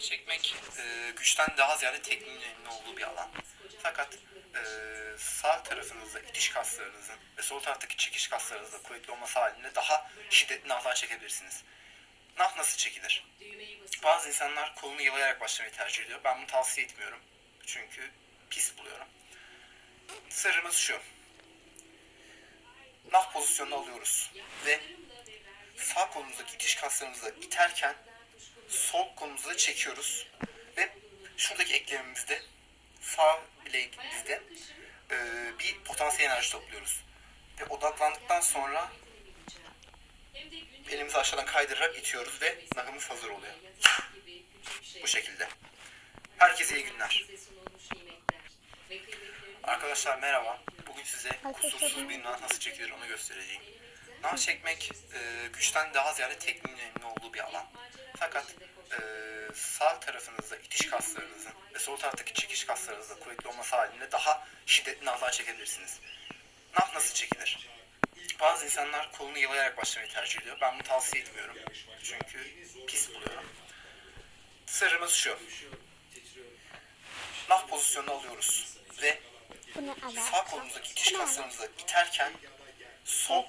Çekmek e, güçten daha ziyade tekniğin önemli olduğu bir alan. Fakat e, sağ tarafınızda itiş kaslarınızın ve sol taraftaki çekiş kaslarınızın da kuvvetli olması halinde daha şiddetli nahlar çekebilirsiniz. Nah nasıl çekilir? Bazı insanlar kolunu yalayarak başlamayı tercih ediyor. Ben bunu tavsiye etmiyorum. Çünkü pis buluyorum. Sırrımız şu. Nah pozisyonunu alıyoruz ve sağ kolumuzdaki itiş kaslarımızı iterken sol kolumuzu da çekiyoruz ve şuradaki eklemimizde sağ bileğimizde e, bir potansiyel enerji topluyoruz. Ve odaklandıktan sonra elimizi aşağıdan kaydırarak itiyoruz ve nahımız hazır oluyor. Bu şekilde. Herkese iyi günler. Arkadaşlar merhaba. Bugün size kusursuz bir nar nasıl çekilir onu göstereceğim. Nar çekmek e, güçten daha ziyade tekniğin önemli olduğu bir alan. Fakat e, sağ tarafınızda itiş kaslarınızın ve sol taraftaki çekiş kaslarınızın kuvvetli olması halinde daha şiddetli nahlar çekebilirsiniz. Nah nasıl çekilir? Bazı insanlar kolunu yalayarak başlamayı tercih ediyor. Ben bunu tavsiye etmiyorum. Çünkü pis buluyorum. Sırrımız şu. Nah pozisyonunu alıyoruz ve Bunu sağ kolumuzdaki itiş kaslarımızı iterken sol